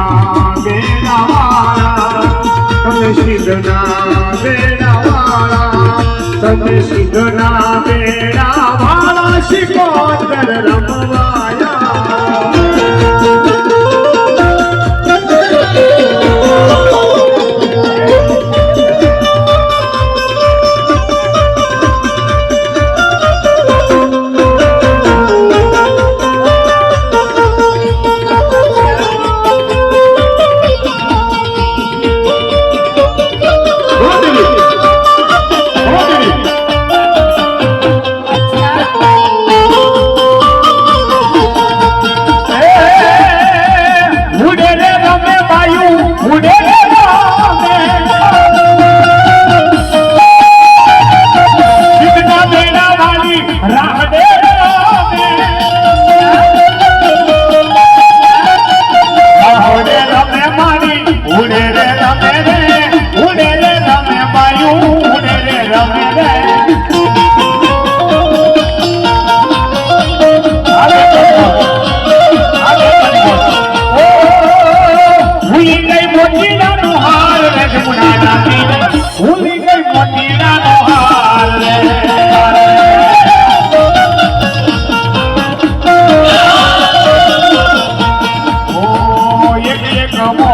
બેડાવાળા બેડાવાળા તમે સિદ્ધના બેડાવાળા તમે સિદ્ધના બેડાવાળા શિકોદર રમવા.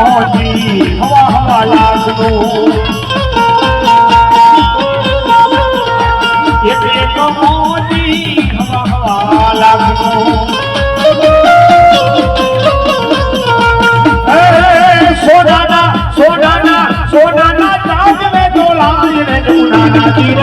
મોતી હવા હવા લાગતું. એક એક મોતી હવા હવા ચાંદ મે દોલાય રે જમુના નદી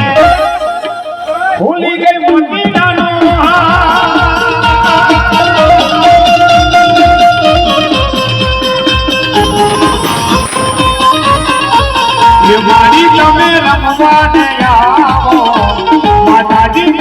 મારી તમે રમવા ને આવો. માતાજી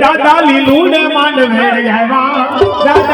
દાદા લીલું ને માંડવે આવ્યા દાદા